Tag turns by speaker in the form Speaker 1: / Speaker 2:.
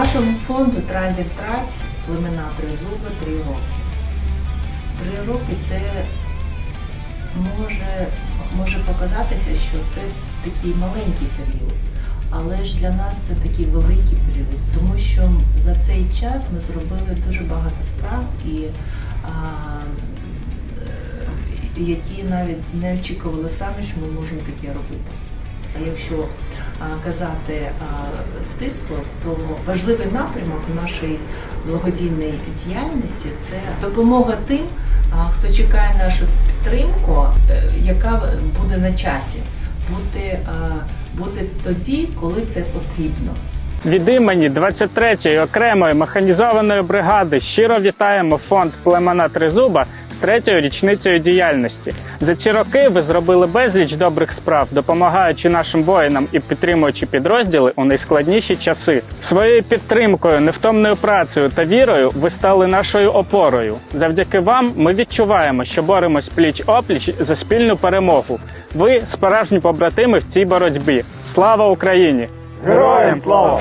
Speaker 1: Нашому фонду Трайдер Трайбс племена Тризуби три роки. Три роки це може, може показатися, що це такий маленький період, але ж для нас це такий великий період, тому що за цей час ми зробили дуже багато справ і а, е, які навіть не очікували самі, що ми можемо таке робити. Якщо казати стисло, то важливий напрямок нашої благодійної діяльності це допомога тим, хто чекає нашу підтримку, е, яка буде на часі, бути, бути тоді, коли це потрібно.
Speaker 2: Від імені 23-ї окремої механізованої бригади щиро вітаємо фонд племена Тризуба з третьою річницею діяльності. За ці роки ви зробили безліч добрих справ, допомагаючи нашим воїнам і підтримуючи підрозділи у найскладніші часи. Своєю підтримкою, невтомною працею та вірою ви стали нашою опорою. Завдяки вам ми відчуваємо, що боремось пліч опліч за спільну перемогу. Ви справжні побратими в цій боротьбі. Слава Україні! Героям слава!